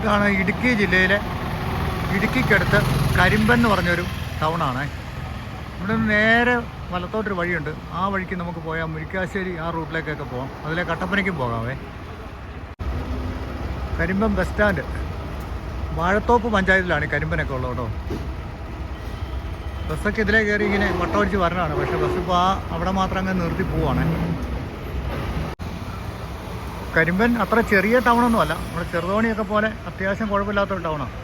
ഇതാണ് ഇടുക്കി ജില്ലയിലെ ഇടുക്കിക്കടുത്ത് കരിമ്പൻ എന്ന് പറഞ്ഞൊരു ടൗണാണ്. ഇവിടെ നിന്ന് നേരെ വലത്തോട്ടൊരു വഴിയുണ്ട്. ആ വഴിക്ക് നമുക്ക് പോയാൽ മുരിക്കാശ്ശേരി ആ റൂട്ടിലേക്കൊക്കെ പോകാം അതിലെ കട്ടപ്പനയ്ക്കും പോകാവേ. Karimban bus stand. വാഴത്തോപ്പ് പഞ്ചായത്തിലാണ് ഈ കരിമ്പനൊക്കെ ഉള്ളത് കേട്ടോ. ബസ്സൊക്കെ ഇതിലേ കയറി ഇങ്ങനെ വട്ടമടിച്ച് വരണതാണ്. പക്ഷെ ബസ് ഇപ്പോൾ ആ അവിടെ മാത്രം അങ്ങ് നിർത്തി പോവാണ്. കരിമ്പൻ അത്ര ചെറിയ ടൗണൊന്നും അല്ല. നമ്മുടെ ചെറുതോണിയൊക്കെ പോലെ അത്യാവശ്യം കുഴപ്പമില്ലാത്തൊരു ടൗണാണ്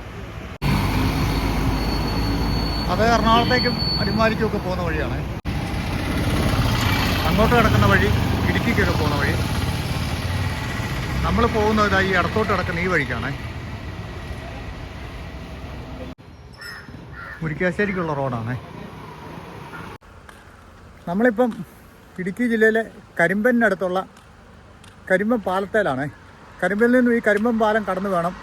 അത് എറണാകുളത്തേക്കും അടിമാലിക്കും ഒക്കെ പോകുന്ന വഴിയാണ്. അങ്ങോട്ട് കിടക്കുന്ന വഴി ഇടുക്കിക്കൊക്കെ പോകുന്ന വഴി. നമ്മൾ പോകുന്നത് ഈ ഇടത്തോട്ട് കിടക്കുന്ന ഈ വഴിക്കാണ്. മുരിക്കാശ്ശേരിക്കുള്ള റോഡാണ്. നമ്മളിപ്പം ഇടുക്കി ജില്ലയിലെ കരിമ്പനടുത്തുള്ള കരിമ്പൻ പാലത്തേലാണ്. കരിമ്പിൽ നിന്നും ഈ കരിമ്പം പാലം കടന്നു വേണം.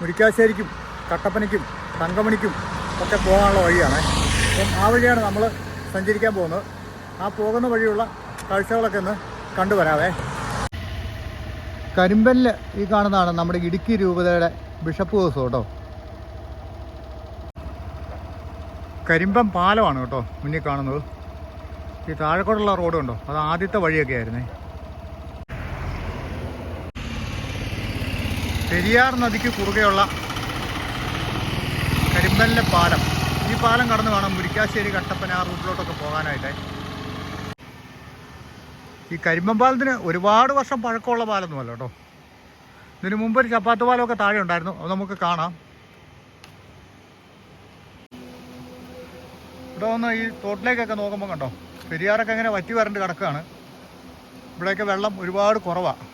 മുരിക്കാശ്ശേരിക്കും കട്ടപ്പനയ്ക്കും തങ്കമണിക്കും ഒക്കെ പോകാനുള്ള വഴിയാണ്. അപ്പം ആ വഴിയാണ് നമ്മൾ സഞ്ചരിക്കാൻ പോകുന്നത്. ആ പോകുന്ന വഴിയുള്ള കാഴ്ചകളൊക്കെ ഒന്ന് കണ്ടുവരാവേ. കരിമ്പല്ല് ഈ കാണുന്നതാണ് നമ്മുടെ ഇടുക്കി രൂപതയുടെ ബിഷപ്പ് ഹൗസ് കേട്ടോ. കരിമ്പം പാലമാണ് കേട്ടോ മുന്നിൽ കാണുന്നത്. ഈ താഴെക്കോടുള്ള റോഡ് അത് ആദ്യത്തെ വഴിയൊക്കെ ആയിരുന്നേ പെരിയാർ നദിക്ക് കുറുകെയുള്ള കരിമ്പലിലെ പാലം. ഈ പാലം കടന്ന് വേണം മുരിക്കാശ്ശേരി കട്ടപ്പന ആ റൂട്ടിലോട്ടൊക്കെ പോകാനായിട്ട്. ഈ കരിമ്പൻ പാലത്തിന് ഒരുപാട് വർഷം പഴക്കമുള്ള പാലൊന്നുമല്ല കേട്ടോ. ഇതിനു മുമ്പ് ഒരു ചപ്പാത്ത് പാലമൊക്കെ താഴെ ഉണ്ടായിരുന്നു. അത് നമുക്ക് കാണാം. ഇവിടെ ഒന്ന് ഈ തോട്ടിലേക്കൊക്കെ നോക്കുമ്പോൾ കണ്ടോ പെരിയാറൊക്കെ ഇങ്ങനെ വറ്റി വരണ്ട് കിടക്കുകയാണ്. ഇവിടെയൊക്കെ വെള്ളം ഒരുപാട് കുറവാണ്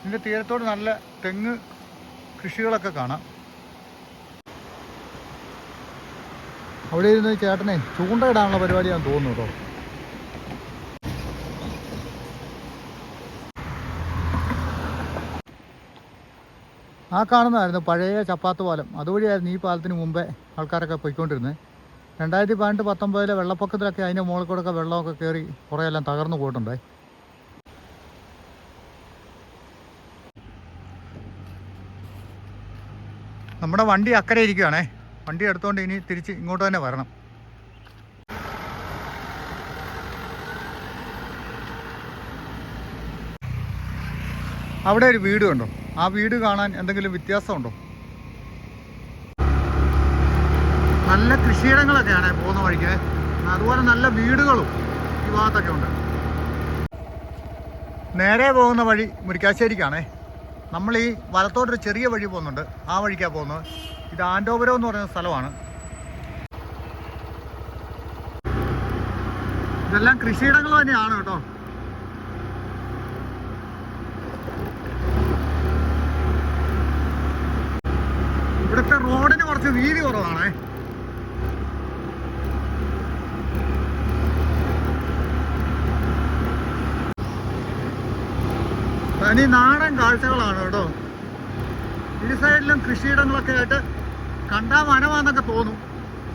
ഇതിന്റെ തീരത്തോട് നല്ല തെങ്ങ് കൃഷികളൊക്കെ കാണാം. അവിടെ ഇരുന്ന് ചേട്ടനെ ചൂണ്ടയിടാനുള്ള പരിപാടിയാണെന്ന് തോന്നുന്നു കേട്ടോ. ആ കാണുന്നതായിരുന്നു പഴയ ചപ്പാത്ത് പാലം. അതുവഴിയായിരുന്നു ഈ പാലത്തിന് മുമ്പേ ആൾക്കാരൊക്കെ പോയിക്കൊണ്ടിരുന്നത്. രണ്ടായിരത്തി പതിനെട്ട് പത്തൊമ്പതിലെ വെള്ളപ്പൊക്കത്തിലൊക്കെ അതിന്റെ മുകളിൽ കൂടെ ഒക്കെ വെള്ളമൊക്കെ കയറി കുറേ എല്ലാം തകർന്നു പോയിട്ടുണ്ടേ നമ്മുടെ വണ്ടി അക്കരെ ഇരിക്കുകയാണേ വണ്ടി എടുത്തുകൊണ്ട് ഇനി തിരിച്ച് ഇങ്ങോട്ട് തന്നെ വരണം. അവിടെ ഒരു വീട് കണ്ടോ? ആ വീട് കാണാൻ എന്തെങ്കിലും വ്യത്യാസമുണ്ടോ? നല്ല കൃഷിയിടങ്ങളൊക്കെയാണ് പോകുന്ന വഴിക്ക്. അതുപോലെ നല്ല വീടുകളും ഈ ഭാഗത്തൊക്കെ ഉണ്ട്. നേരെ പോകുന്ന വഴി മുരിക്കാശ്ശേരിക്കാണേ. നമ്മൾ ഈ വലത്തോട്ടൊരു ചെറിയ വഴി പോകുന്നുണ്ട്. ആ വഴിക്കാണ് പോകുന്നത്. ഇത് ആൻഡോപുരം എന്ന് പറയുന്ന സ്ഥലമാണ്. ഇതെല്ലാം കൃഷിയിടങ്ങൾ തന്നെയാണ് കേട്ടോ. ഇവിടുത്തെ റോഡിന് കുറച്ച് വീതി കുറവാണേ. തനി നാടൻ കാഴ്ചകളാണ് കേട്ടോ. ഈ സൈഡിലും കൃഷിയിടങ്ങളൊക്കെ ആയിട്ട് കണ്ടാൽ വനമാണെന്നൊക്കെ തോന്നും.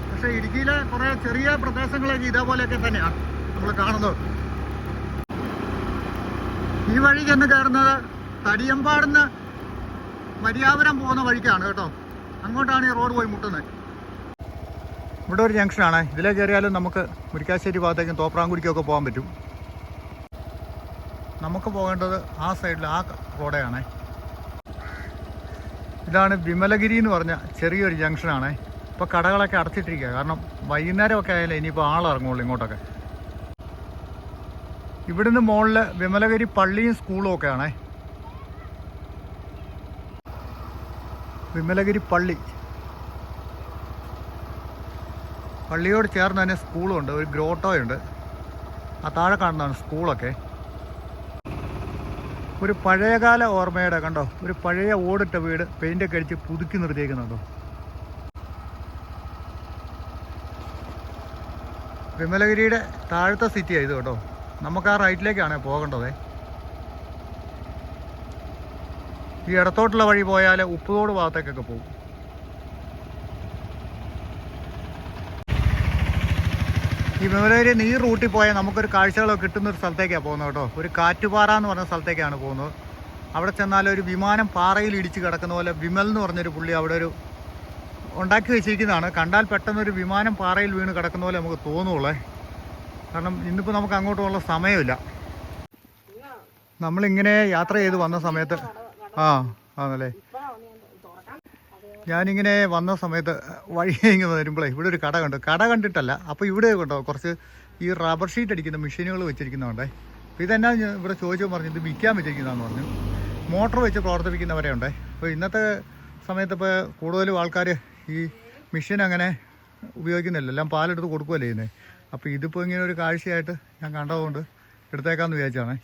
പക്ഷെ ഇടുക്കിയിലെ കുറേ ചെറിയ പ്രദേശങ്ങളൊക്കെ ഇതേപോലെയൊക്കെ തന്നെയാണ് നമ്മൾ കാണുന്നത്. ഈ വഴി ചെന്ന് കയറുന്നത് തടിയമ്പാടുന്ന് മര്യാപുരം പോകുന്ന വഴിക്കാണ് കേട്ടോ. അങ്ങോട്ടാണ് ഈ റോഡ് പോയി മുട്ടുന്നത്. ഇവിടെ ഒരു ജംഗ്ഷനാണ്. ഇതിലേ കയറിയാലും നമുക്ക് മുരിക്കാശ്ശേരി ഭാഗത്തേക്കും തോപ്രാംകുടിക്കൊക്കെ പോകാൻ പറ്റും. നമുക്ക് പോകേണ്ടത് ആ സൈഡിൽ ആ റോഡയാണേ ഇതാണ് വിമലഗിരി എന്ന് പറഞ്ഞ ചെറിയൊരു ജംഗ്ഷനാണ്. ഇപ്പോൾ കടകളൊക്കെ അടച്ചിട്ടിരിക്കുക കാരണം വൈകുന്നേരമൊക്കെ ആയാലും ഇനിയിപ്പോൾ ആളിറങ്ങുള്ളൂ ഇങ്ങോട്ടൊക്കെ. ഇവിടുന്ന് മുകളിൽ വിമലഗിരി പള്ളിയും സ്കൂളും ഒക്കെ ആണേ വിമലഗിരി പള്ളി. പള്ളിയോട് ചേർന്ന് തന്നെ സ്കൂളും ഉണ്ട്. ഒരു ഗ്രോട്ടോയുണ്ട്. ആ താഴെ കാണുന്നതാണ് സ്കൂളൊക്കെ. ഒരു പഴയകാല ഓർമ്മയുടെ കണ്ടോ? ഒരു പഴയ ഓടിട്ട വീട് പെയിന്റൊക്കെ അടിച്ച് പുതുക്കി നിർത്തിയേക്കുന്നുണ്ടോ? വിമലഗിരിയുടെ താഴത്തെ സിറ്റിയാണ് ഇത് കേട്ടോ. നമുക്ക് ആ റൈറ്റിലേക്കാണ് പോകേണ്ടത്. ഈ ഇടത്തോട്ടുള്ള വഴി പോയാൽ ഉപ്പുതോട് ഭാഗത്തേക്കൊക്കെ പോകും. ഈ വിമലഗിരി ഈ റൂട്ടിൽ പോയാൽ നമുക്കൊരു കാഴ്ചകളൊക്കെ കിട്ടുന്ന ഒരു സ്ഥലത്തേക്കാണ് പോകുന്നത് കേട്ടോ. ഒരു കാറ്റുപാറ എന്ന് പറഞ്ഞ സ്ഥലത്തേക്കാണ് പോകുന്നത്. അവിടെ ചെന്നാൽ ഒരു വിമാനം പാറയിൽ ഇടിച്ച് കിടക്കുന്ന പോലെ വിമൽ എന്ന് പറഞ്ഞൊരു പുള്ളി അവിടെ ഒരു ഉണ്ടാക്കി വെച്ചിരിക്കുന്നതാണ്. കണ്ടാൽ പെട്ടെന്ന് ഒരു വിമാനം പാറയിൽ വീണ് കിടക്കുന്ന പോലെ നമുക്ക് തോന്നുള്ളേ. കാരണം ഇന്നിപ്പോൾ നമുക്ക് അങ്ങോട്ടുള്ള സമയമില്ല. നമ്മളിങ്ങനെ യാത്ര ചെയ്ത് വന്ന സമയത്ത് ആ ആണല്ലേ? ഞാനിങ്ങനെ വന്ന സമയത്ത് വഴി ഇങ്ങനെ വരുമ്പോഴേ ഇവിടെ ഒരു കട കണ്ടു. കട കണ്ടിട്ടല്ല അപ്പോൾ ഇവിടെ കണ്ടോ കുറച്ച് ഈ റബ്ബർ ഷീറ്റ് അടിക്കുന്ന മെഷീനുകൾ വെച്ചിരിക്കുന്നുണ്ടേ അപ്പോൾ ഇതെന്നാ ഇവിടെ ചോദിച്ചു പറഞ്ഞു ഇത് വിൽക്കാൻ വെച്ചിരിക്കുന്നതെന്ന് പറഞ്ഞു. മോട്ടോർ വെച്ച് പ്രവർത്തിപ്പിക്കുന്നവരെ ഉണ്ട്. അപ്പോൾ ഇന്നത്തെ സമയത്ത് ഇപ്പോൾ കൂടുതലും ആൾക്കാർ ഈ മെഷീൻ അങ്ങനെ ഉപയോഗിക്കുന്നില്ല. എല്ലാം പാലെടുത്ത് കൊടുക്കുകയല്ലേ ചെയ്യുന്നത് അപ്പോൾ ഇതിപ്പോൾ ഇങ്ങനെ ഒരു കാഴ്ചയായിട്ട് ഞാൻ കണ്ടതുകൊണ്ട് എടുത്തേക്കാമെന്ന് വിചാരിച്ചാണേ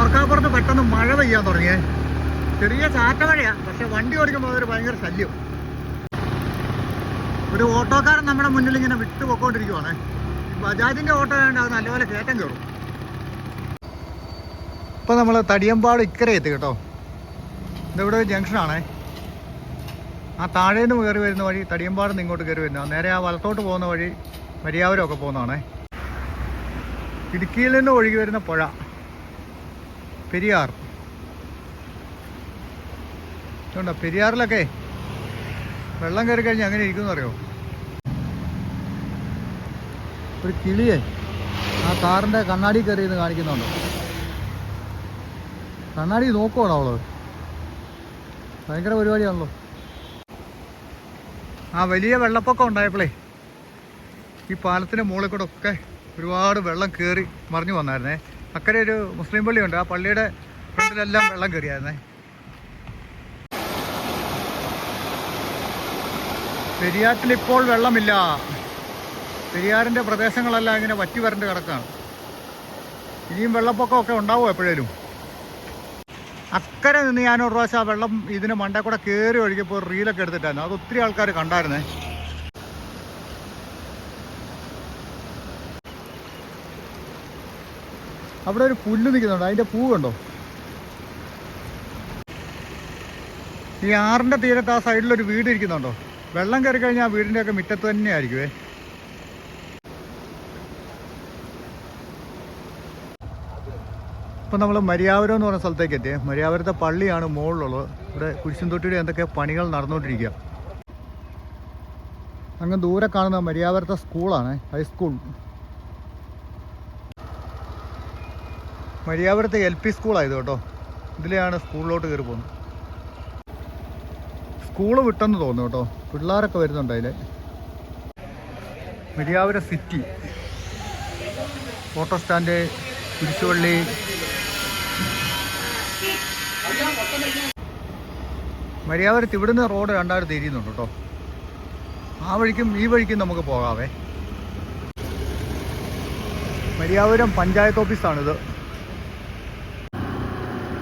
ഓർക്കാപ്പുറത്ത് പെട്ടെന്ന് മഴ പെയ്യാൻ തുടങ്ങിയേ. ചെറിയ ചാറ്റ പക്ഷെ വണ്ടി ഓടിക്കുമ്പോൾ അതൊരു ഭയങ്കര ശല്യം. ഒരു ഓട്ടോക്കാരൻ നമ്മുടെ മുന്നിൽ ഇങ്ങനെ വിട്ടു പൊക്കോണ്ടിരിക്കുവാണ് ബജാജിന്റെ ഓട്ടോ ആയതുകൊണ്ട് അത് നല്ലപോലെ കയറ്റം കയറും. ഇപ്പൊ നമ്മൾ തടിയമ്പാട് ഇക്കരെ എത്തി കേട്ടോ. ഇതിവിടെ ജംഗ്ഷനാണേ. ആ താഴെ നിന്ന് കയറി വരുന്ന വഴി തടിയമ്പാട് നിന്ന് ഇങ്ങോട്ട് കയറി വരുന്ന നേരെ ആ വലത്തോട്ട് പോകുന്ന വഴി മരിയാവരമൊക്കെ പോകുന്നതാണേ. ഇടുക്കിയിൽ നിന്ന് ഒഴുകി വരുന്ന പുഴ പെരിയാർ. ഇതുണ്ടോ? പെരിയാറിലൊക്കെ വെള്ളം കയറി കഴിഞ്ഞ് അങ്ങനെ ഇരിക്കുമെന്ന് അറിയോ? ഒരു കിളിയെ ആ കാറിന്റെ കണ്ണാടി കയറി എന്ന് കാണിക്കുന്നുണ്ടോ. കണ്ണാടി നോക്കുവാണോ അവൾ? ഭയങ്കര പരിപാടിയാണല്ലോ. ആ വലിയ വെള്ളപ്പൊക്കം ഉണ്ടായപ്പോഴേ ഈ പാലത്തിന്റെ മുകളിൽ കൂടെ ഒക്കെ ഒരുപാട് വെള്ളം കയറി മറിഞ്ഞു വന്നായിരുന്നേ. അക്കരെ ഒരു മുസ്ലിം പള്ളിയുണ്ട്. ആ പള്ളിയുടെ ഫ്രണ്ടിലെല്ലാം വെള്ളം കയറിയായിരുന്നേ. പെരിയാറ്റിൽ ഇപ്പോൾ വെള്ളമില്ല. പെരിയാറിന്റെ പ്രദേശങ്ങളെല്ലാം ഇങ്ങനെ വറ്റി വരണ്ട് കിടക്കാണ്. ഇനിയും വെള്ളപ്പൊക്കമൊക്കെ ഉണ്ടാവും എപ്പോഴേലും? അക്കരെ നിന്ന് ഞാൻ ഒരു പ്രാവശ്യം ആ വെള്ളം ഇതിന് മണ്ടേ കൂടെ കയറി ഒഴുകിയപ്പോൾ റീലൊക്കെ എടുത്തിട്ടായിരുന്നു. അത് ഒത്തിരി ആൾക്കാർ കണ്ടായിരുന്നേ. അവിടെ ഒരു പുല്ല് നിൽക്കുന്നുണ്ട്. അതിന്റെ പൂ കണ്ടോ? ഈ ആറിന്റെ തീരത്ത് ആ സൈഡിലൊരു വീട് ഇരിക്കുന്നുണ്ടോ? വെള്ളം കയറി കഴിഞ്ഞാൽ ആ വീടിന്റെ ഒക്കെ മുറ്റത്ത് തന്നെ ആയിരിക്കുവേ ഇപ്പം നമ്മൾ മരിയാവരം എന്ന് പറഞ്ഞ സ്ഥലത്തേക്ക് എത്തിയേ. മരിയാവരത്തെ പള്ളിയാണ് മുകളിലുള്ളത് ഇവിടെ കുരിശുംതൊട്ടിയുടെ എന്തൊക്കെ പണികൾ നടന്നുകൊണ്ടിരിക്കുക. അങ്ങ് ദൂരെ കാണുന്ന മരിയാവരത്തെ സ്കൂളാണ് ഹൈസ്കൂൾ. മരിയാവരത്തെ എൽ പി സ്കൂളായത് കേട്ടോ. ഇതിലെയാണ് സ്കൂളിലോട്ട് കയറി പോകുന്നത്. സ്കൂൾ വിട്ടെന്ന് തോന്നുന്നു കേട്ടോ. പിള്ളേരൊക്കെ വരുന്നുണ്ട് അതിൽ മിരിയാവുര സിറ്റി ഓട്ടോ സ്റ്റാൻഡ് കുരിശുപള്ളി. മരിയാവരത്ത് ഇവിടുന്ന് റോഡ് രണ്ടായിരത്തി തിരിയുന്നുണ്ട് കേട്ടോ. ആ വഴിക്കും ഈ വഴിക്കും നമുക്ക് പോകാവേ. മരിയാവരം പഞ്ചായത്ത് ഓഫീസാണിത്.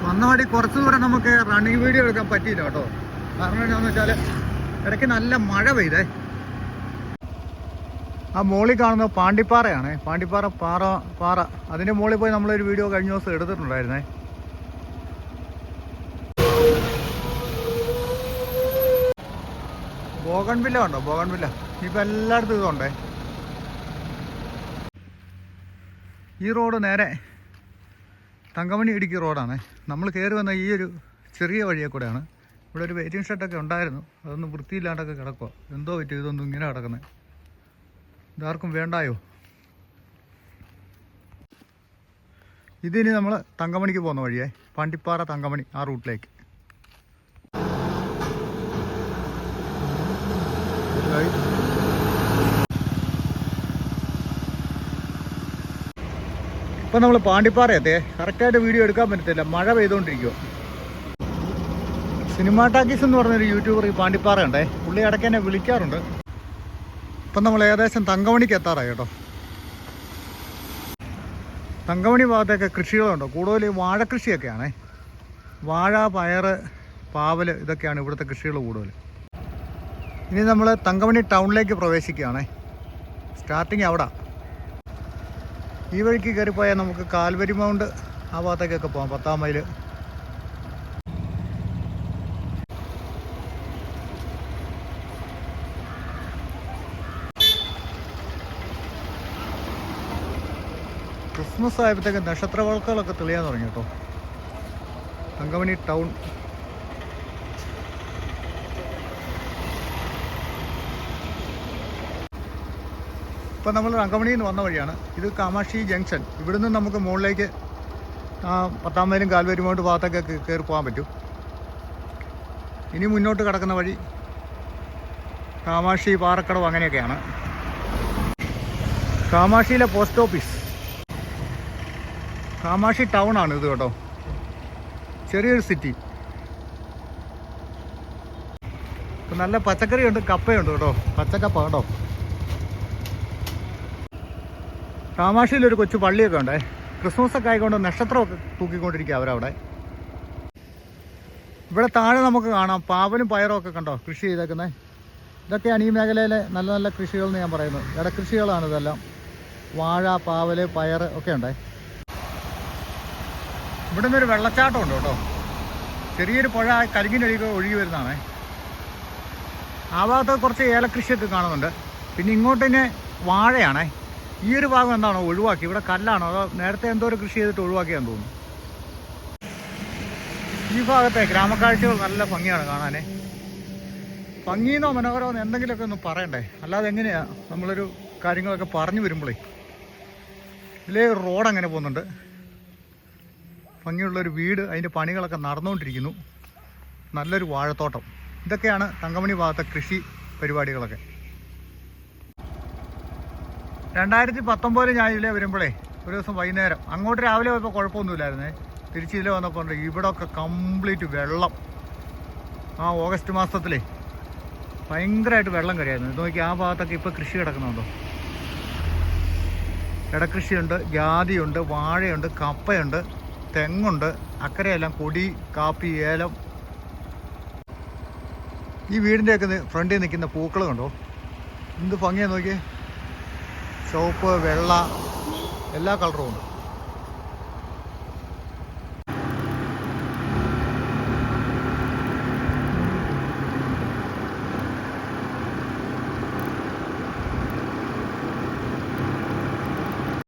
വന്ന വഴി കുറച്ച് ദൂരം നമുക്ക് റണ്ണിങ് വീഡിയോ എടുക്കാൻ പറ്റിയില്ല കേട്ടോ. കാരണം എന്താണെന്ന് വെച്ചാൽ ഇടയ്ക്ക് നല്ല മഴ പെയ്തേ. ആ മോളിൽ കാണുന്ന പാണ്ടിപ്പാറയാണ്. പാണ്ടിപ്പാറ പാറ പാറ. അതിന്റെ മുകളിൽ പോയി നമ്മളൊരു വീഡിയോ കഴിഞ്ഞ ദിവസം എടുത്തിട്ടുണ്ടായിരുന്നേ. ബോഗൺവില്ല ഉണ്ടോ ബോഗൺവില്ല. ഇപ്പം എല്ലായിടത്തും ഇതുണ്ടേ ഈ റോഡ് നേരെ തങ്കമണി ഇടുക്കി റോഡാണ്. നമ്മൾ കയറി വന്ന ഈ ഒരു ചെറിയ വഴിയെ കൂടെയാണ്. ഇവിടെ ഒരു വെയിറ്റിംഗ് ഷെഡൊക്കെ ഉണ്ടായിരുന്നു. അതൊന്നും വൃത്തിയില്ലാണ്ടൊക്കെ കിടക്കുക എന്തോ പറ്റി? ഇതൊന്നും ഇങ്ങനെ കിടക്കുന്നത് ഇതാർക്കും വേണ്ടായോ? ഇതിനി നമ്മൾ തങ്കമണിക്ക് പോകുന്ന വഴിയേ. പാണ്ടിപ്പാറ തങ്കമണി ആ റൂട്ടിലേക്ക്. ഇപ്പം നമ്മൾ പാണ്ടിപ്പാറ എത്തേ കറക്റ്റായിട്ട് വീഡിയോ എടുക്കാൻ പറ്റത്തില്ല. മഴ പെയ്തുകൊണ്ടിരിക്കുക സിനിമാ ടാക്കീസ് എന്ന് പറഞ്ഞൊരു യൂട്യൂബർ ഈ പാണ്ടിപ്പാറ ഉണ്ടേ പുള്ളി ഇടയ്ക്ക് എന്നെ വിളിക്കാറുണ്ട്. ഇപ്പം നമ്മൾ ഏകദേശം തങ്കമണിക്ക് എത്താറായി കേട്ടോ. തങ്കമണി ഭാഗത്തൊക്കെ കൃഷികളുണ്ടോ? കൂടുതൽ വാഴക്കൃഷിയൊക്കെയാണേ വാഴ പയർ പാവൽ ഇതൊക്കെയാണ് ഇവിടുത്തെ കൃഷികൾ കൂടുതൽ. ഇനി നമ്മൾ തങ്കമണി ടൗണിലേക്ക് പ്രവേശിക്കുകയാണേ. സ്റ്റാർട്ടിങ് അവിടെ ഈ വഴിക്ക് കയറിപ്പോയാൽ നമുക്ക് കാൽവരി മൗണ്ട് ആ ഭാഗത്തേക്കൊക്കെ പോകാം. പത്താം മൈൽ ക്രിസ്മസ് ആയപ്പോഴത്തേക്ക് നക്ഷത്ര വിളക്കുകളൊക്കെ തെളിയാൻ തുടങ്ങി കേട്ടോ. തങ്കമണി ടൗൺ. ഇപ്പം നമ്മൾ തങ്കമണിയിൽ നിന്ന് വന്ന വഴിയാണ്. ഇത് കാമാക്ഷി ജംഗ്ഷൻ. ഇവിടുന്ന് നമുക്ക് മുകളിലേക്ക് പത്താം മൈലും കാൽവരുമോട്ട് ഭാഗത്തൊക്കെ കയറി പോകാൻ പറ്റും. ഇനി മുന്നോട്ട് കിടക്കുന്ന വഴി കാമാക്ഷി പാറക്കടവ് അങ്ങനെയൊക്കെയാണ്. കാമാക്ഷിയിലെ പോസ്റ്റ് ഓഫീസ്. കാമാക്ഷി ടൗൺ ആണ് ഇത് കേട്ടോ. ചെറിയൊരു സിറ്റി നല്ല പച്ചക്കറിയുണ്ട് കപ്പയുണ്ട് കേട്ടോ. പച്ചക്കപ്പ കേട്ടോ കാമാക്ഷിയിലൊരു കൊച്ചു പള്ളിയൊക്കെ ഉണ്ടേ. ക്രിസ്മസ് ഒക്കെ ആയിക്കൊണ്ട് നക്ഷത്രമൊക്കെ തൂക്കിക്കൊണ്ടിരിക്കുക അവരവിടെ. ഇവിടെ താഴെ നമുക്ക് കാണാം. പാവലും പയറും ഒക്കെ കണ്ടോ കൃഷി ചെയ്തേക്കുന്നത് ഇതൊക്കെയാണ് ഈ മേഖലയിലെ നല്ല നല്ല കൃഷികൾ എന്ന് ഞാൻ പറയുന്നത്. ഇടക്കൃഷികളാണ് ഇതെല്ലാം. വാഴ പാവൽ പയർ ഒക്കെ ഉണ്ടേ. ഇവിടെ നിന്നൊരു വെള്ളച്ചാട്ടം ഉണ്ട് കേട്ടോ. ചെറിയൊരു പുഴ കരിങ്ങിനൊഴുകി ഒഴുകി വരുന്നതാണേ. ആ ഭാഗത്ത് കുറച്ച് ഏലകൃഷിയൊക്കെ കാണുന്നുണ്ട്. പിന്നെ ഇങ്ങോട്ട് തന്നെ വാഴയാണേ. ഈ ഒരു ഭാഗം എന്താണോ ഒഴിവാക്കി? ഇവിടെ കല്ലാണോ? അതോ നേരത്തെ എന്തോ ഒരു കൃഷി ചെയ്തിട്ട് ഒഴിവാക്കിയാന്ന് തോന്നുന്നു. ഈ ഭാഗത്തെ ഗ്രാമക്കാഴ്ചകൾ നല്ല ഭംഗിയാണ് കാണാനേ. ഭംഗിയെന്നോ മനോഹരമെന്നോ എന്തെങ്കിലുമൊക്കെ ഒന്ന് പറയണ്ടേ? അല്ലാതെ എങ്ങനെയാ നമ്മളൊരു കാര്യങ്ങളൊക്കെ പറഞ്ഞു വരുമ്പോഴേ ഇതിലേ റോഡ് അങ്ങനെ പോകുന്നുണ്ട്. ഭംഗിയുള്ളൊരു വീട് അതിന്റെ പണികളൊക്കെ നടന്നുകൊണ്ടിരിക്കുന്നു. നല്ലൊരു വാഴത്തോട്ടം. ഇതൊക്കെയാണ് തങ്കമണി ഭാഗത്തെ കൃഷി പരിപാടികളൊക്കെ. രണ്ടായിരത്തി പത്തൊമ്പതിൽ ഞാൻ ഇതിലെ വരുമ്പോഴേ ഒരു ദിവസം വൈകുന്നേരം അങ്ങോട്ട് രാവിലെ പോയപ്പോൾ കുഴപ്പമൊന്നുമില്ലായിരുന്നേ. തിരിച്ച് ഇതിലെ വന്നപ്പോൾ ഇവിടെയൊക്കെ കംപ്ലീറ്റ് വെള്ളം. ആ ഓഗസ്റ്റ് മാസത്തിലേ ഭയങ്കരമായിട്ട് വെള്ളം കഴിയായിരുന്നു ഇത് നോക്കി ആ ഭാഗത്തൊക്കെ ഇപ്പോൾ കൃഷി കിടക്കുന്നുണ്ടോ? ഇടക്കൃഷിയുണ്ട് ജാതിയുണ്ട് വാഴയുണ്ട് കപ്പയുണ്ട്. തെങ്ങുണ്ട്. അക്കരെയെല്ലാം കൊടി കാപ്പി ഏലം. ഈ വീടിന്റെയൊക്കെ ഫ്രണ്ടിൽ നിൽക്കുന്ന പൂക്കൾ കണ്ടോ? എന്ത് ഭംഗിയാ നോക്കിയേ. ചുവപ്പ് വെള്ള എല്ലാ കളറും ഉണ്ട്.